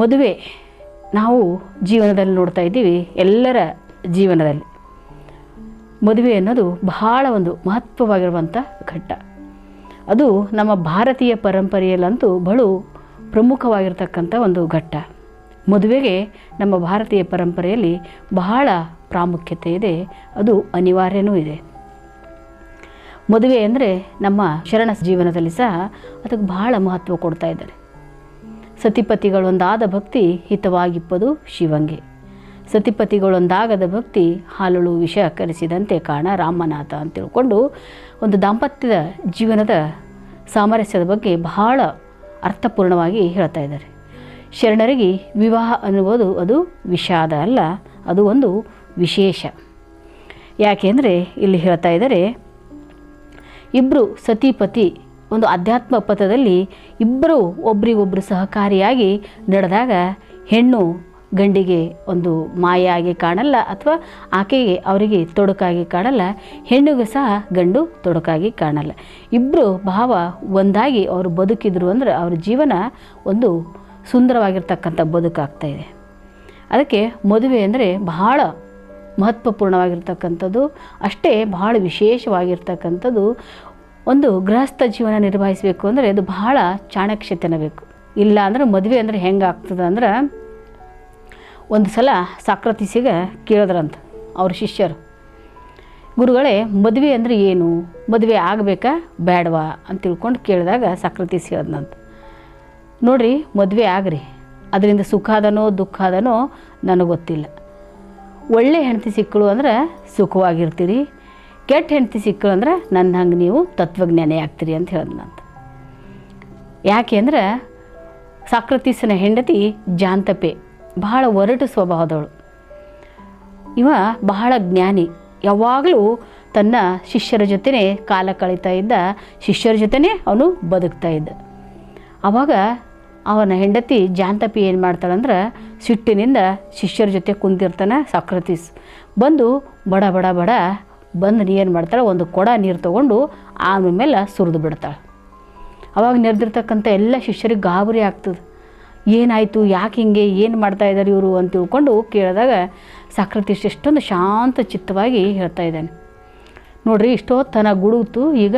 ಮದುವೆ ನಾವು ಜೀವನದಲ್ಲಿ ನೋಡ್ತಾ ಇದ್ದೀವಿ, ಎಲ್ಲರ ಜೀವನದಲ್ಲಿ. ಮದುವೆ ಅನ್ನೋದು ಬಹಳ ಒಂದು ಮಹತ್ವವಾಗಿರುವಂಥ ಘಟ್ಟ. ಅದು ನಮ್ಮ ಭಾರತೀಯ ಪರಂಪರೆಯಲ್ಲಂತೂ ಬಹಳ ಪ್ರಮುಖವಾಗಿರ್ತಕ್ಕಂಥ ಒಂದು ಘಟ್ಟ. ಮದುವೆಗೆ ನಮ್ಮ ಭಾರತೀಯ ಪರಂಪರೆಯಲ್ಲಿ ಬಹಳ ಪ್ರಾಮುಖ್ಯತೆ ಇದೆ, ಅದು ಅನಿವಾರ್ಯನೂ ಇದೆ. ಮದುವೆ ಅಂದರೆ ನಮ್ಮ ಶರಣ ಜೀವನದಲ್ಲಿ ಸಹ ಅದಕ್ಕೆ ಬಹಳ ಮಹತ್ವ ಕೊಡ್ತಾ ಇದ್ದಾರೆ. ಸತಿಪತಿಗಳೊಂದಾದ ಭಕ್ತಿ ಹಿತವಾಗಿಪ್ಪದು ಶಿವಂಗೆ. ಸತಿಪತಿಗಳೊಂದಾಗದ ಭಕ್ತಿ ಹಾಲುಳು ವಿಷ ಕರೆಸಿದಂತೆ ಕಾಣ ರಾಮನಾಥ ಅಂತ ತಿಳ್ಕೊಂಡು ಒಂದು ದಾಂಪತ್ಯದ ಜೀವನದ ಸಾಮರಸ್ಯದ ಬಗ್ಗೆ ಬಹಳ ಅರ್ಥಪೂರ್ಣವಾಗಿ ಹೇಳ್ತಾ ಇದ್ದಾರೆ. ಶರಣರಿಗೆ ವಿವಾಹ ಅನ್ನುವುದು ಅದು ವಿಷಾದ ಅಲ್ಲ, ಅದು ಒಂದು ವಿಶೇಷ. ಯಾಕೆಂದರೆ ಇಲ್ಲಿ ಹೇಳ್ತಾ ಇದ್ದಾರೆ ಇಬ್ಬರು ಸತಿಪತಿ ಒಂದು ಅಧ್ಯಾತ್ಮ ಪಥದಲ್ಲಿ ಇಬ್ಬರು ಒಬ್ರಿಗೊಬ್ಬರು ಸಹಕಾರಿಯಾಗಿ ನಡೆದಾಗ ಹೆಣ್ಣು ಗಂಡಿಗೆ ಒಂದು ಮಾಯಾಗಿ ಕಾಣಲ್ಲ ಅಥವಾ ಆಕೆಗೆ ಅವರಿಗೆ ತೊಡಕಾಗಿ ಕಾಣಲ್ಲ, ಹೆಣ್ಣಿಗೂ ಸಹ ಗಂಡು ತೊಡಕಾಗಿ ಕಾಣಲ್ಲ. ಇಬ್ಬರು ಭಾವ ಒಂದಾಗಿ ಅವರು ಬದುಕಿದ್ರು ಅಂದರೆ ಅವ್ರ ಜೀವನ ಒಂದು ಸುಂದರವಾಗಿರ್ತಕ್ಕಂಥ ಬದುಕಾಗ್ತಾ ಇದೆ. ಅದಕ್ಕೆ ಮದುವೆ ಅಂದರೆ ಬಹಳ ಮಹತ್ವಪೂರ್ಣವಾಗಿರ್ತಕ್ಕಂಥದ್ದು, ಅಷ್ಟೇ ಬಹಳ ವಿಶೇಷವಾಗಿರ್ತಕ್ಕಂಥದ್ದು. ಒಂದು ಗೃಹಸ್ಥ ಜೀವನ ನಿರ್ವಹಿಸಬೇಕು ಅಂದರೆ ಅದು ಬಹಳ ಚಾಣಕ್ಷತೆನ ಬೇಕು ಇಲ್ಲ ಅಂದರೆ ಮದುವೆ ಅಂದರೆ ಹೆಂಗೆ ಆಗ್ತದೆ ಅಂದ್ರೆ ಒಂದು ಸಲ ಸಾಕ್ರತಿಸಿಗೆ ಕೇಳಿದ್ರಂತ ಅವ್ರ ಶಿಷ್ಯರು. ಗುರುಗಳೇ, ಮದುವೆ ಅಂದರೆ ಏನು? ಮದುವೆ ಆಗಬೇಕಾ? ಬೇಡವಾ ಅಂತ ತಿಳ್ಕೊಂಡು ಕೇಳಿದಾಗ ಸಾಕ್ರತೀಸ್ ಹೇಳ್ದಂತ ನೋಡಿರಿ, ಮದುವೆ ಆಗ್ರಿ. ಅದರಿಂದ ಸುಖ ಅದನೋ ದುಃಖ ಅದನೋ ನನಗೆ ಗೊತ್ತಿಲ್ಲ. ಒಳ್ಳೆ ಹೆಂಡತಿ ಸಿಕ್ಕಳು ಅಂದ್ರೆ ಸುಖವಾಗಿರ್ತೀರಿ. ಕೆಟ್ಟ ಹೆಂಡತಿ ಸಿಕ್ಕಳು ಅಂದ್ರೆ ನನ್ನ ಹಂಗೆ ನೀವು ತತ್ವಜ್ಞಾನಿ ಆಗ್ತೀರಿ ಅಂತ ಹೇಳಿದ್ನಂತ ಯಾಕೆ ಅಂದ್ರೆ ಸಾಕ್ರತೀಸನ ಹೆಂಡತಿ ಜಾಂತಪೆ, ಬಹಳ ಒರಟು ಸ್ವಭಾವದವಳು. ಇವ ಬಹಳ ಜ್ಞಾನಿ. ಯಾವಾಗಲೂ ತನ್ನ ಶಿಷ್ಯರ ಜೊತೆನೇ ಕಾಲ ಕಳೀತಾ ಇದ್ದ, ಶಿಷ್ಯರ ಜೊತೆನೇ ಅವನು ಬದುಕ್ತಾ ಇದ್ದ. ಆವಾಗ ಅವನ ಹೆಂಡತಿ ಜಾಂತಪಿ ಏನು ಮಾಡ್ತಾಳಂದ್ರೆ ಸಿಟ್ಟಿನಿಂದ ಶಿಷ್ಯರ ಜೊತೆ ಕುಂತಿರ್ತಾನೆ ಸಾಕ್ರತೀಸ್. ಬಂದು ಬಡ ಬಡ ಬಡ ಬಂದು ನೀ ಏನು ಮಾಡ್ತಾಳೆ? ಒಂದು ಕೊಡ ನೀರು ತೊಗೊಂಡು ಆಮೇಲೆ ಮೇಲೆ ಸುರಿದು ಬಿಡ್ತಾಳೆ. ಅವಾಗ ನೆರೆದಿರ್ತಕ್ಕಂಥ ಎಲ್ಲ ಶಿಷ್ಯರಿಗೆ ಗಾಬರಿ ಆಗ್ತದೆ. ಏನಾಯಿತು? ಯಾಕೆ ಹಿಂಗೆ? ಏನು ಮಾಡ್ತಾ ಇದ್ದಾರೆ ಇವರು ಅಂತ ತಿಳ್ಕೊಂಡು ಕೇಳಿದಾಗ ಸಾಕೃತಿ ಎಷ್ಟೊಂದು ಶಾಂತ ಚಿತ್ತವಾಗಿ ಹೇಳ್ತಾ ಇದ್ದಾನೆ. ನೋಡ್ರಿ, ಇಷ್ಟೊತ್ತನ ಗುಡುತು ಈಗ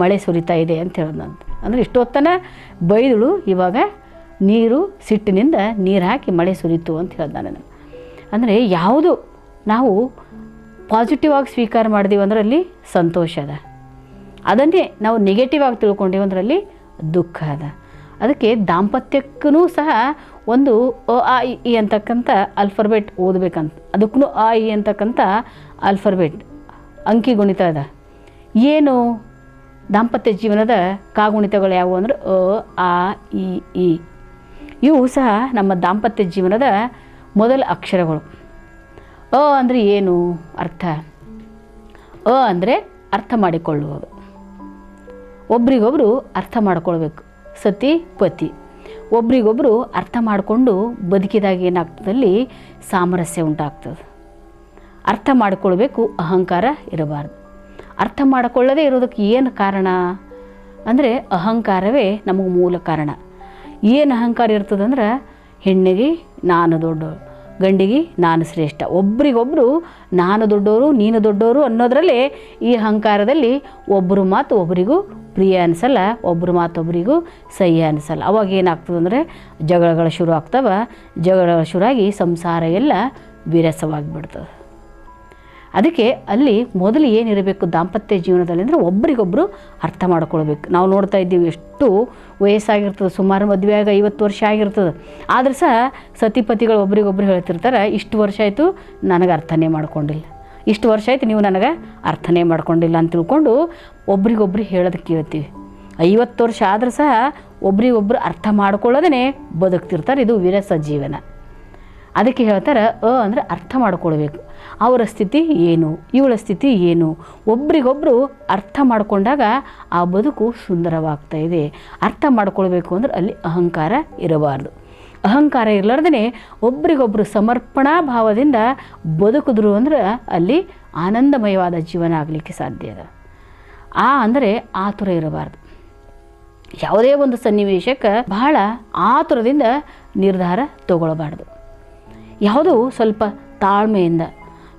ಮಳೆ ಸುರಿತಾ ಇದೆ ಅಂತ ಹೇಳ್ದಂತ. ಅಂದರೆ ಇಷ್ಟೊತ್ತನ ಬೈದಳು ಇವಾಗ ನೀರು ಸಿಟ್ಟಿನಿಂದ ನೀರು ಹಾಕಿ ಮಳೆ ಸುರಿತು ಅಂತ ಹೇಳ್ದಾನೆ ನಾನು ಅಂದರೆ ಯಾವುದು? ನಾವು ಪಾಸಿಟಿವ್ ಆಗಿ ಸ್ವೀಕಾರ ಮಾಡಿದೀವಿ ಅಂದ್ರೆ ಅಲ್ಲಿ ಸಂತೋಷ ಅದ. ಅದನ್ನೇ ನಾವು ನೆಗೆಟಿವ್ ಆಗಿ ತಿಳ್ಕೊಂಡೀವಿ ಅಲ್ಲಿ ದುಃಖ ಅದ. ಅದಕ್ಕೆ ದಾಂಪತ್ಯಕ್ಕೂ ಸಹ ಒಂದು ಅ, ಆ, ಇ ಅಂತಕ್ಕಂಥ ಅಲ್ಫರ್ಬೆಟ್ ಓದಬೇಕಂತ ಅದಕ್ಕೂ ಆ, ಇ ಅಂತಕ್ಕಂಥ ಅಲ್ಫರ್ಬೆಟ್ ಅಂಕಿ ಗುಣಿತ ಅದ. ಏನು? ದಾಂಪತ್ಯ ಜೀವನದ ಕಾಗುಣಿತಗಳು ಯಾವುವು ಅಂದ್ರೆ ಅ, ಆ ಇ. ಇವು ಸಹ ನಮ್ಮ ದಾಂಪತ್ಯ ಜೀವನದ ಮೊದಲ ಅಕ್ಷರಗಳು. ಅ ಅಂದರೆ ಏನು ಅರ್ಥ? ಅ ಅಂದರೆ ಅರ್ಥ ಮಾಡಿಕೊಳ್ಳುವುದು. ಒಬ್ರಿಗೊಬ್ಬರು ಅರ್ಥ ಮಾಡಿಕೊಳ್ಬೇಕು. ಸತಿ, ಪತಿ. ಒಬ್ರಿಗೊಬ್ಬರು ಅರ್ಥ ಮಾಡಿಕೊಂಡು ಬದುಕಿದಾಗ ಏನಾಗ್ತದಲ್ಲಿ ಸಾಮರಸ್ಯ ಉಂಟಾಗ್ತದೆ. ಅರ್ಥ ಮಾಡಿಕೊಳ್ಬೇಕು, ಅಹಂಕಾರ ಇರಬಾರ್ದು. ಅರ್ಥ ಮಾಡಿಕೊಳ್ಳದೆ ಇರೋದಕ್ಕೆ ಏನು ಕಾರಣ? ಅಂದರೆ ಅಹಂಕಾರವೇ ನಮಗೆ ಮೂಲ ಕಾರಣ. ಏನು ಅಹಂಕಾರ ಇರ್ತದಂದ್ರೆ ಹೆಣ್ಣಿಗೆ ನಾನು ದೊಡ್ಡವಳು. ಗಂಡಿಗೆ ನಾನು ಶ್ರೇಷ್ಠ. ಒಬ್ರಿಗೊಬ್ಬರು ನಾನು ದೊಡ್ಡವರು ನೀನು ದೊಡ್ಡವರು ಅನ್ನೋದರಲ್ಲೇ ಈ ಅಹಂಕಾರದಲ್ಲಿ ಒಬ್ಬರು ಮಾತು ಒಬ್ಬರಿಗೂ ಪ್ರಿಯ ಅನಿಸಲ್ಲ ಒಬ್ಬರು ಮಾತು ಒಬ್ಬರಿಗೂ ಸಹ್ಯ ಅನಿಸಲ್ಲ. ಅವಾಗ ಏನಾಗ್ತದೆ ಅಂದರೆ ಜಗಳಗಳು ಶುರು ಆಗ್ತವೆ. ಜಗಳಗಳು ಶುರುವಾಗಿ ಸಂಸಾರ ಎಲ್ಲ ವಿರಸವಾಗಿಬಿಡ್ತದೆ. ಅದಕ್ಕೆ ಅಲ್ಲಿ ಮೊದಲು ಏನಿರಬೇಕು ದಾಂಪತ್ಯ ಜೀವನದಲ್ಲಿ ಅಂದರೆ ಒಬ್ಬರಿಗೊಬ್ಬರು ಅರ್ಥ ಮಾಡ್ಕೊಳ್ಬೇಕು. ನಾವು ನೋಡ್ತಾ ಇದ್ದೀವಿ ಎಷ್ಟು ವಯಸ್ಸಾಗಿರ್ತದೆ, ಸುಮಾರು ಮದುವೆಯಾಗ ಐವತ್ತು ವರ್ಷ ಆಗಿರ್ತದೆ. ಆದ್ರೆ ಸಹ ಸತಿಪತಿಗಳು ಒಬ್ರಿಗೊಬ್ರು ಹೇಳ್ತಿರ್ತಾರೆ, ಇಷ್ಟು ವರ್ಷ ಆಯಿತು ನನಗೆ ಅರ್ಥನೇ ಮಾಡ್ಕೊಂಡಿಲ್ಲ. ಇಷ್ಟು ವರ್ಷ ಆಯ್ತು ನೀವು ನನಗೆ ಅರ್ಥನೇ ಮಾಡ್ಕೊಂಡಿಲ್ಲ ಅಂತ ತಿಳ್ಕೊಂಡು ಒಬ್ರಿಗೊಬ್ರು ಹೇಳೋದು ಕೇಳ್ತೀವಿ. ಐವತ್ತು ವರ್ಷ ಆದರೂ ಸಹ ಒಬ್ರಿಗೊಬ್ರು ಅರ್ಥ ಮಾಡ್ಕೊಳ್ಳೋದೇ ಬದುಕ್ತಿರ್ತಾರೆ, ಇದು ವಿರಸ ಜೀವನ ಅದಕ್ಕೆ ಹೇಳ್ತಾರೆ ಅ ಅಂದರೆ ಅರ್ಥ ಮಾಡ್ಕೊಳ್ಬೇಕು. ಅವರ ಸ್ಥಿತಿ ಏನು? ಇವಳ ಸ್ಥಿತಿ ಏನು? ಒಬ್ರಿಗೊಬ್ಬರು ಅರ್ಥ ಮಾಡಿಕೊಂಡಾಗ ಆ ಬದುಕು ಸುಂದರವಾಗ್ತಾ ಇದೆ. ಅರ್ಥ ಮಾಡ್ಕೊಳ್ಬೇಕು ಅಂದ್ರೆ ಅಲ್ಲಿ ಅಹಂಕಾರ ಇರಬಾರ್ದು. ಅಹಂಕಾರ ಇರಲಾರ್ದೇ ಒಬ್ರಿಗೊಬ್ಬರು ಸಮರ್ಪಣಾ ಭಾವದಿಂದ ಬದುಕಿದ್ರು ಅಂದ್ರೆ ಅಲ್ಲಿ ಆನಂದಮಯವಾದ ಜೀವನ ಆಗಲಿಕ್ಕೆ ಸಾಧ್ಯ ಅದ. ಆ ಅಂದರೆ ಆತುರ ಇರಬಾರ್ದು. ಯಾವುದೇ ಒಂದು ಸನ್ನಿವೇಶಕ್ಕೆ ಬಹಳ ಆತುರದಿಂದ ನಿರ್ಧಾರ ತಗೊಳ್ಬಾರ್ದು. ಯಾವುದೂ ಸ್ವಲ್ಪ ತಾಳ್ಮೆಯಿಂದ,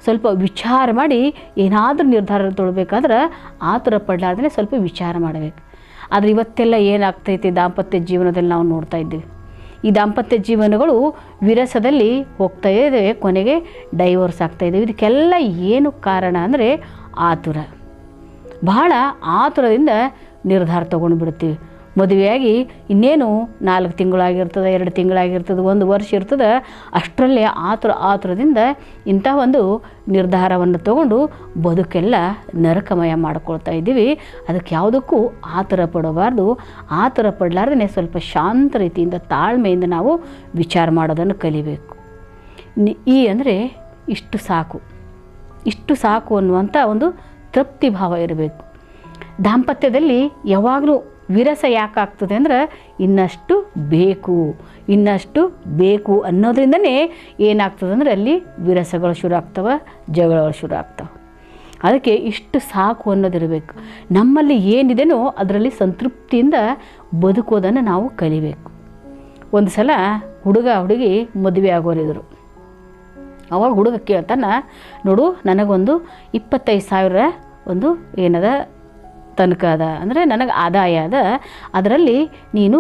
ಸ್ವಲ್ಪ ವಿಚಾರ ಮಾಡಿ ಏನಾದರೂ ನಿರ್ಧಾರ ತೊಗೊಳ್ಬೇಕಾದ್ರೆ ಆತುರ ಪಡಲಾರ್ದೇ ಸ್ವಲ್ಪ ವಿಚಾರ ಮಾಡಬೇಕು. ಆದರೆ ಇವತ್ತೆಲ್ಲ ಏನಾಗ್ತೈತಿ ದಾಂಪತ್ಯ ಜೀವನದಲ್ಲಿ ನಾವು ನೋಡ್ತಾ ಇದ್ದೀವಿ. ಈ ದಾಂಪತ್ಯ ಜೀವನಗಳು ವಿರಸದಲ್ಲಿ ಹೋಗ್ತಾ ಇದ್ದೇವೆ ಕೊನೆಗೆ ಡೈವೋರ್ಸ್ ಆಗ್ತಾ ಇದ್ದೇವೆ ಇದಕ್ಕೆಲ್ಲ ಏನು ಕಾರಣ ಅಂದರೆ ಆತುರ. ಬಹಳ ಆತುರದಿಂದ ನಿರ್ಧಾರ ತೊಗೊಂಡು ಬಿಡ್ತೀವಿ ಮದುವೆಯಾಗಿ ಇನ್ನೇನು ನಾಲ್ಕು ತಿಂಗಳಾಗಿರ್ತದೆ, ಎರಡು ತಿಂಗಳಾಗಿರ್ತದೆ, ಒಂದು ವರ್ಷ ಇರ್ತದೆ, ಅಷ್ಟರಲ್ಲೇ ಆತುರ ಆತುರದಿಂದ ಇಂಥ ಒಂದು ನಿರ್ಧಾರವನ್ನು ತಗೊಂಡು ಬದುಕೆಲ್ಲ ನರಕಮಯ ಮಾಡ್ಕೊಳ್ತಾ ಇದ್ದೀವಿ. ಅದಕ್ಕೆ ಯಾವುದಕ್ಕೂ ಆತುರ ಪಡಬಾರ್ದು. ಆತುರ ಪಡಲಾರ್ದೇ ಸ್ವಲ್ಪ ಶಾಂತ ರೀತಿಯಿಂದ ತಾಳ್ಮೆಯಿಂದ ನಾವು ವಿಚಾರ ಮಾಡೋದನ್ನು ಕಲಿಬೇಕು. ಈ ಅಂದರೆ ಇಷ್ಟು ಸಾಕು. ಇಷ್ಟು ಸಾಕು ಅನ್ನುವಂಥ ಒಂದು ತೃಪ್ತಿ ಭಾವ ಇರಬೇಕು. ದಾಂಪತ್ಯದಲ್ಲಿ ಯಾವಾಗಲೂ ವಿರಸ ಯಾಕಾಗ್ತದೆ ಅಂದ್ರೆ ಇನ್ನಷ್ಟು ಬೇಕು ಇನ್ನಷ್ಟು ಬೇಕು ಅನ್ನೋದ್ರಿಂದನೇ ಏನಾಗ್ತದೆ ಅಂದರೆ ಅಲ್ಲಿ ವಿರಸಗಳು ಶುರು ಆಗ್ತವೆ, ಜಗಳಗಳು ಶುರು ಆಗ್ತವೆ. ಅದಕ್ಕೆ ಇಷ್ಟು ಸಾಕು ಅನ್ನೋದಿರಬೇಕು. ನಮ್ಮಲ್ಲಿ ಏನಿದೆನೋ ಅದರಲ್ಲಿ ಸಂತೃಪ್ತಿಯಿಂದ ಬದುಕೋದನ್ನು ನಾವು ಕಲಿಬೇಕು. ಒಂದು ಸಲ ಹುಡುಗ, ಹುಡುಗಿ ಮದುವೆ ಆಗೋರಿದ್ರು. ಅವಾಗ ಹುಡುಗ ಕೇಳ್ತಾನೆ, ನೋಡು, ನನಗೊಂದು ಇಪ್ಪತ್ತೈದು ಸಾವಿರ ಒಂದು ಏನದ ತನಕ ಅದ. ಅಂದರೆ ನನಗೆ ಆದಾಯ ಅದ. ಅದರಲ್ಲಿ ನೀನು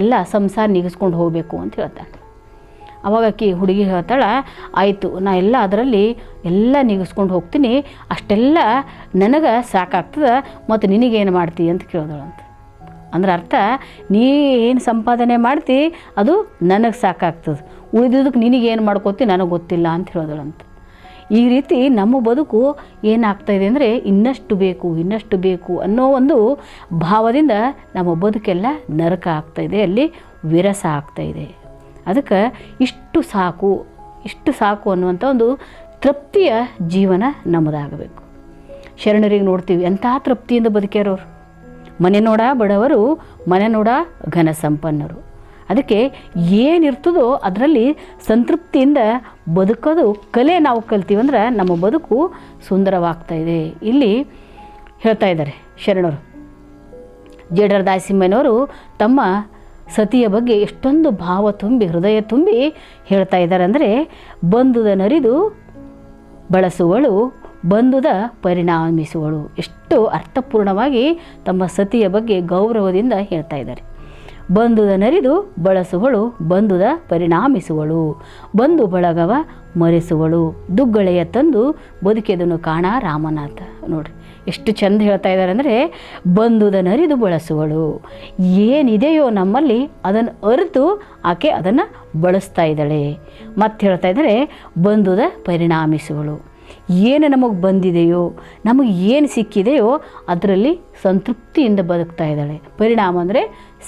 ಎಲ್ಲ ಸಂಸಾರ ನೀಗಿಸ್ಕೊಂಡು ಹೋಗಬೇಕು ಅಂತ ಹೇಳ್ತಾಳೆ ಅವಾಗ ಆಕಿ ಹುಡುಗಿ ಹೇಳ್ತಾಳೆ, ಆಯಿತು, ನಾ ಎಲ್ಲ ಅದರಲ್ಲಿ ಎಲ್ಲ ನೀಗಿಸ್ಕೊಂಡು ಹೋಗ್ತೀನಿ. ಅಷ್ಟೆಲ್ಲ ನನಗೆ ಸಾಕಾಗ್ತದೆ, ಮತ್ತು ನಿನಗೇನು ಮಾಡ್ತಿ? ಅಂತ ಕೇಳಿದಳಂತ ಅಂದ್ರೆ ಅರ್ಥ ನೀ ಏನು ಸಂಪಾದನೆ ಮಾಡ್ತಿ, ಅದು ನನಗೆ ಸಾಕಾಗ್ತದೆ. ಉಳಿದಿದ್ದಕ್ಕೆ ನಿನಗೇನು ಮಾಡ್ಕೋತಿ? ನನಗೆ ಗೊತ್ತಿಲ್ಲ ಅಂತ ಹೇಳಿದಳಂತ ಈ ರೀತಿ ನಮ್ಮ ಬದುಕು ಏನಾಗ್ತಾಯಿದೆ ಅಂದರೆ ಇನ್ನಷ್ಟು ಬೇಕು ಇನ್ನಷ್ಟು ಬೇಕು ಅನ್ನೋ ಒಂದು ಭಾವದಿಂದ ನಮ್ಮ ಬದುಕೆಲ್ಲ ನರಕ ಆಗ್ತಾಯಿದೆ ಅಲ್ಲಿ ವಿರಸ ಆಗ್ತಾಯಿದೆ ಅದಕ್ಕೆ ಇಷ್ಟು ಸಾಕು ಇಷ್ಟು ಸಾಕು ಅನ್ನುವಂಥ ಒಂದು ತೃಪ್ತಿಯ ಜೀವನ ನಮ್ಮದಾಗಬೇಕು. ಶರಣರಿಗೆ ನೋಡ್ತೀವಿ, ಎಂಥ ತೃಪ್ತಿಯಿಂದ ಬದುಕ್ಯಾರವ್ರು? ಮನೆ ನೋಡ ಬಡವರು, ಮನೆ ನೋಡ ಘನ ಸಂಪನ್ನರು ಅದಕ್ಕೆ ಏನಿರ್ತದೋ ಅದರಲ್ಲಿ ಸಂತೃಪ್ತಿಯಿಂದ ಬದುಕೋದು ಕಲೆ ನಾವು ಕಲ್ತೀವಂದ್ರೆ ನಮ್ಮ ಬದುಕು ಸುಂದರವಾಗ್ತಾ ಇದೆ. ಇಲ್ಲಿ ಹೇಳ್ತಾ ಇದ್ದಾರೆ ಶರಣರು. ಜೇಡರ ದಾಸಿಮ್ಮನವರು ತಮ್ಮ ಸತಿಯ ಬಗ್ಗೆ ಎಷ್ಟೊಂದು ಭಾವ ತುಂಬಿ, ಹೃದಯ ತುಂಬಿ ಹೇಳ್ತಾ ಇದ್ದಾರೆ ಅಂದರೆ ಬಂದುದ ನರಿದು ಬಳಸುವಳು, ಬಂದುದ ಪರಿಣಾಮಿಸುವಳು. ಎಷ್ಟು ಅರ್ಥಪೂರ್ಣವಾಗಿ ತಮ್ಮ ಸತಿಯ ಬಗ್ಗೆ ಗೌರವದಿಂದ ಹೇಳ್ತಾ ಇದ್ದಾರೆ. ಬಂದುದ ನರಿದು ಬಳಸುವಳು, ಬಂದುದ ಪರಿಣಾಮಿಸುವಳು. ಬಂದು ಬಳಗವ ಮರೆಸುವಳು. ದುಗ್ಗಳೆಯ ತಂದು ಬದುಕಿದನು ಕಾಣ ರಾಮನಾಥ. ನೋಡಿ ಎಷ್ಟು ಚಂದ ಹೇಳ್ತಾ ಇದ್ದಾರೆ ಅಂದರೆ ಬಂದುದ ನರಿದು ಬಳಸುವಳು. ಏನಿದೆಯೋ ನಮ್ಮಲ್ಲಿ ಅದನ್ನು ಅರಿತು ಆಕೆ ಅದನ್ನು ಬಳಸ್ತಾ ಇದ್ದಾಳೆ. ಮತ್ತೆ ಹೇಳ್ತಾ ಇದ್ದಾರೆ ಬಂದುದ ಪರಿಣಾಮಿಸುವಳು. ಏನು ನಮಗೆ ಬಂದಿದೆಯೋ, ನಮಗೆ ಏನು ಸಿಕ್ಕಿದೆಯೋ ಅದರಲ್ಲಿ ಸಂತೃಪ್ತಿಯಿಂದ ಬದುಕ್ತಾ ಇದ್ದಾಳೆ. ಪರಿಣಾಮ ಅಂದರೆ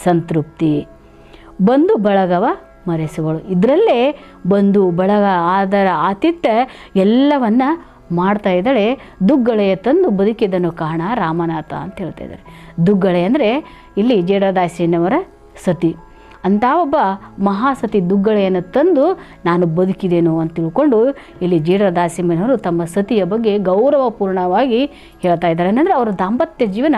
ಸಂತೃಪ್ತಿ. ಬಂದು ಬಳಗವ ಮರೆಸುಗಳು ಇದರಲ್ಲೇ ಬಂದು ಬಳಗ, ಆದರ, ಆತಿಥ್ಯ ಎಲ್ಲವನ್ನು ಮಾಡ್ತಾ ಇದ್ದಾಳೆ. ದುಗ್ಗಳೆಯ ತಂದು ಬದುಕಿದನು ಕಾಣ ರಾಮನಾಥ ಅಂತ ಹೇಳ್ತಾ ಇದ್ದಾರೆ. ದುಗ್ಗಳೆ ಅಂದರೆ ಇಲ್ಲಿ ಜೇಡದಾಸಿನವರ ಸತಿ. ಅಂಥ ಒಬ್ಬ ಮಹಾಸತಿ ದುಗ್ಗಳೆಯನ್ನು ತಂದು ನಾನು ಬದುಕಿದೇನು ಅಂತ ತಿಳ್ಕೊಂಡು ಇಲ್ಲಿ ಜೀರದಾಸಿಂಹನವರು ತಮ್ಮ ಸತಿಯ ಬಗ್ಗೆ ಗೌರವಪೂರ್ಣವಾಗಿ ಹೇಳ್ತಾ ಇದ್ದಾರೆ. ಏನಂದರೆ ಅವರ ದಾಂಪತ್ಯ ಜೀವನ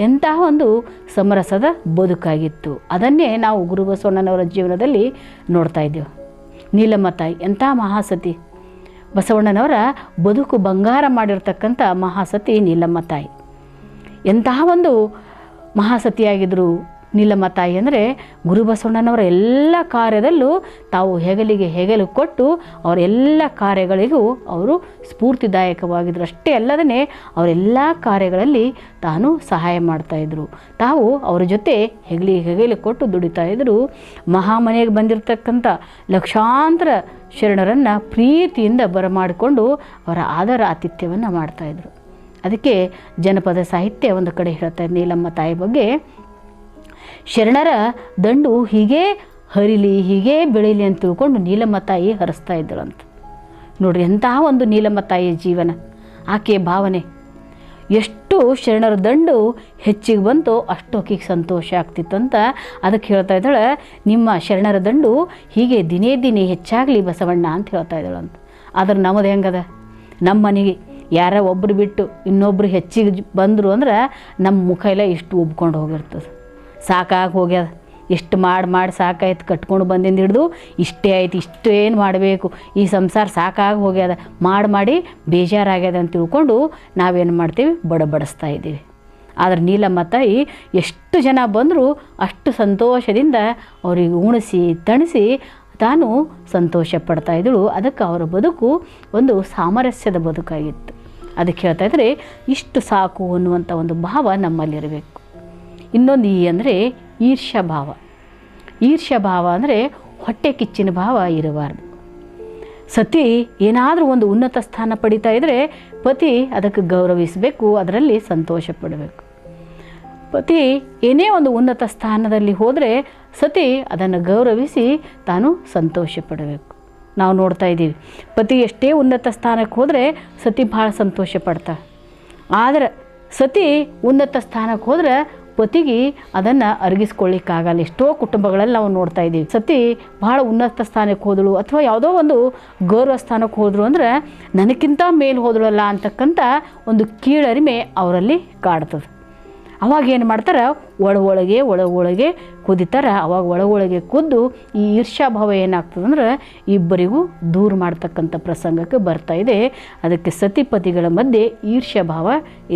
ಎಂತಹ ಒಂದು ಸಮರಸದ ಬದುಕಾಗಿತ್ತು. ಅದನ್ನೇ ನಾವು ಗುರುಬಸವಣ್ಣನವರ ಜೀವನದಲ್ಲಿ ನೋಡ್ತಾ ಇದ್ದೇವೆ. ನೀಲಮ್ಮ ತಾಯಿ, ಎಂಥ ಮಹಾಸತಿ. ಬಸವಣ್ಣನವರ ಬದುಕು ಬಂಗಾರ ಮಾಡಿರ್ತಕ್ಕಂಥ ಮಹಾಸತಿ ನೀಲಮ್ಮ ತಾಯಿ. ಎಂತಹ ಒಂದು ಮಹಾಸತಿಯಾಗಿದ್ದರು ನೀಲಮ್ಮ ತಾಯಿ ಅಂದರೆ ಗುರುಬಸವಣ್ಣನವರ ಎಲ್ಲ ಕಾರ್ಯದಲ್ಲೂ ತಾವು ಹೆಗಲಿಗೆ ಹೆಗಲು ಕೊಟ್ಟು ಅವರ ಎಲ್ಲ ಕಾರ್ಯಗಳಿಗೂ ಅವರು ಸ್ಫೂರ್ತಿದಾಯಕವಾಗಿದ್ದರು ಅಷ್ಟೇ ಅಲ್ಲದೇ ಅವರೆಲ್ಲ ಕಾರ್ಯಗಳಲ್ಲಿ ತಾನು ಸಹಾಯ ಮಾಡ್ತಾಯಿದ್ರು ತಾವು ಅವರ ಜೊತೆ ಹೆಗಲಿಗೆ ಹೆಗಲು ಕೊಟ್ಟು ದುಡಿತಾ ಇದ್ದರು ಮಹಾಮನೆಗೆ ಬಂದಿರತಕ್ಕಂಥ ಲಕ್ಷಾಂತರ ಶರಣರನ್ನು ಪ್ರೀತಿಯಿಂದ ಬರಮಾಡಿಕೊಂಡು ಅವರ ಆದರ ಆತಿಥ್ಯವನ್ನು ಮಾಡ್ತಾಯಿದ್ರು ಅದಕ್ಕೆ ಜನಪದ ಸಾಹಿತ್ಯ ಒಂದು ಕಡೆ ಹೇಳ್ತಾ ನೀಲಮ್ಮ ತಾಯಿ ಬಗ್ಗೆ. ಶರಣರ ದಂಡು ಹೀಗೆ ಹರಿಲಿ, ಹೀಗೆ ಬೆಳೀಲಿ ಅಂತ ತಿಳ್ಕೊಂಡು ನೀಲಮ್ಮ ತಾಯಿ ಹರಿಸ್ತಾ ಇದ್ದಳಂತ ನೋಡ್ರಿ ಎಂತಹ ಒಂದು ನೀಲಮ್ಮ ತಾಯಿಯ ಜೀವನ. ಆಕೆಯ ಭಾವನೆ. ಎಷ್ಟು ಶರಣರ ದಂಡು ಹೆಚ್ಚಿಗೆ ಬಂತು ಅಷ್ಟು ಆಕೆಗೆ ಸಂತೋಷ ಆಗ್ತಿತ್ತಂತ ಅದಕ್ಕೆ ಹೇಳ್ತಾ ಇದ್ದಾಳೆ, ನಿಮ್ಮ ಶರಣರ ದಂಡು ಹೀಗೆ ದಿನೇ ದಿನೇ ಹೆಚ್ಚಾಗಲಿ ಬಸವಣ್ಣ ಅಂತ ಹೇಳ್ತಾ ಇದ್ದಾಳಂತ ಆದ್ರೆ ನಮ್ಮದು ಹೆಂಗದ? ನಮ್ಮ ಮನೆಗೆ ಯಾರೋ ಒಬ್ಬರು ಬಿಟ್ಟು ಇನ್ನೊಬ್ಬರು ಹೆಚ್ಚಿಗೆ ಬಂದರು ಅಂದ್ರೆ ನಮ್ಮ ಮುಖ ಎಲ್ಲ ಇಷ್ಟು ಉಬ್ಕೊಂಡು ಹೋಗಿರ್ತದೆ. ಸಾಕಾಗಿ ಹೋಗ್ಯದ. ಎಷ್ಟು ಮಾಡಿ ಮಾಡಿ ಸಾಕಾಯ್ತು ಕಟ್ಕೊಂಡು ಬಂದಿಂದ ಹಿಡಿದು ಇಷ್ಟೇ ಆಯ್ತು, ಇಷ್ಟೇನು ಮಾಡಬೇಕು. ಈ ಸಂಸಾರ ಸಾಕಾಗಿ ಹೋಗ್ಯದ. ಮಾಡಿ ಮಾಡಿ ಬೇಜಾರಾಗ್ಯದ ಅಂತ ತಿಳ್ಕೊಂಡು ನಾವೇನು ಮಾಡ್ತೀವಿ? ಬಡಬಡಿಸ್ತಾ ಇದ್ದೀವಿ. ಆದರೆ ನೀಲಮ್ಮ ತಾಯಿ ಎಷ್ಟು ಜನ ಬಂದರೂ ಅಷ್ಟು ಸಂತೋಷದಿಂದ ಅವರಿಗೆ ಉಣಿಸಿ, ತಣಿಸಿ ತಾನು ಸಂತೋಷ ಪಡ್ತಾ ಇದ್ದಳು. ಅದಕ್ಕೆ ಅವರ ಬದುಕು ಒಂದು ಸಾಮರಸ್ಯದ ಬದುಕಾಗಿತ್ತು. ಅದಕ್ಕೆ ಹೇಳ್ತಾ ಇದ್ದರೆ ಇಷ್ಟು ಸಾಕು ಅನ್ನುವಂಥ ಒಂದು ಭಾವ ನಮ್ಮಲ್ಲಿರಬೇಕು. ಇನ್ನೊಂದು ಈ ಅಂದರೆ ಈರ್ಷ್ಯ ಭಾವ ಈರ್ಷ್ಯ ಭಾವ ಅಂದರೆ ಹೊಟ್ಟೆ ಕಿಚ್ಚಿನ ಭಾವ ಇರಬಾರ್ದು. ಸತಿ ಏನಾದರೂ ಒಂದು ಉನ್ನತ ಸ್ಥಾನ ಪಡಿತಾ ಇದ್ದರೆ ಪತಿ ಅದಕ್ಕೆ ಗೌರವಿಸಬೇಕು, ಅದರಲ್ಲಿ ಸಂತೋಷ ಪಡಬೇಕು. ಪತಿ ಏನೇ ಒಂದು ಉನ್ನತ ಸ್ಥಾನದಲ್ಲಿ ಹೋದರೆ ಸತಿ ಅದನ್ನು ಗೌರವಿಸಿ ತಾನು ಸಂತೋಷ ಪಡಬೇಕು. ನಾವು ನೋಡ್ತಾ ಇದ್ದೀವಿ, ಪತಿ ಎಷ್ಟೇ ಉನ್ನತ ಸ್ಥಾನಕ್ಕೆ ಹೋದರೆ ಸತಿ ಭಾಳ ಸಂತೋಷ ಪಡ್ತಾಳೆ. ಆದರೆ ಸತಿ ಉನ್ನತ ಸ್ಥಾನಕ್ಕೆ ಹೋದ್ರೆ ಪತಿಗೆ ಅದನ್ನು ಅರಗಿಸ್ಕೊಳ್ಳಿಕ್ಕಾಗಲ್ಲ. ಎಷ್ಟೋ ಕುಟುಂಬಗಳಲ್ಲಿ ನಾವು ನೋಡ್ತಾ ಇದ್ದೀವಿ. ಸತಿ ಭಾಳ ಉನ್ನತ ಸ್ಥಾನಕ್ಕೆ ಹೋದಳು ಅಥವಾ ಯಾವುದೋ ಒಂದು ಗೌರವ ಸ್ಥಾನಕ್ಕೆ ಹೋದರು ಅಂದರೆ ನನಗಿಂತ ಮೇಲೆ ಹೋದಳಲ್ಲ ಅಂತಕ್ಕಂಥ ಒಂದು ಕೀಳರಿಮೆ ಅವರಲ್ಲಿ ಕಾಡ್ತದೆ. ಅವಾಗ ಏನು ಮಾಡ್ತಾರೆ? ಒಳ ಒಳಗೆ ಒಳ ಒಳಗೆ ಕುದಿತಾರೆ. ಅವಾಗ ಒಳ ಒಳಗೆ ಕುದ್ದು ಈ ಈರ್ಷ್ಯಾಭಾವ ಏನಾಗ್ತದಂದ್ರೆ ಇಬ್ಬರಿಗೂ ದೂರ ಮಾಡ್ತಕ್ಕಂಥ ಪ್ರಸಂಗಕ್ಕೆ ಬರ್ತಾ ಇದೆ. ಅದಕ್ಕೆ ಸತಿಪತಿಗಳ ಮಧ್ಯೆ ಈರ್ಷ್ಯಾಭಾವ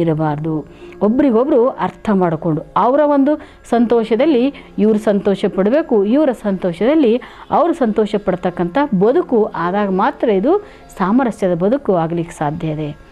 ಇರಬಾರ್ದು. ಒಬ್ರಿಗೊಬ್ಬರು ಅರ್ಥ ಮಾಡಿಕೊಂಡು ಅವರ ಒಂದು ಸಂತೋಷದಲ್ಲಿ ಇವರು ಸಂತೋಷ ಪಡಬೇಕು, ಇವರ ಸಂತೋಷದಲ್ಲಿ ಅವರು ಸಂತೋಷ ಪಡ್ತಕ್ಕಂಥ ಬದುಕು ಆದಾಗ ಮಾತ್ರ ಇದು ಸಾಮರಸ್ಯದ ಬದುಕು ಆಗಲಿಕ್ಕೆ ಸಾಧ್ಯ ಇದೆ.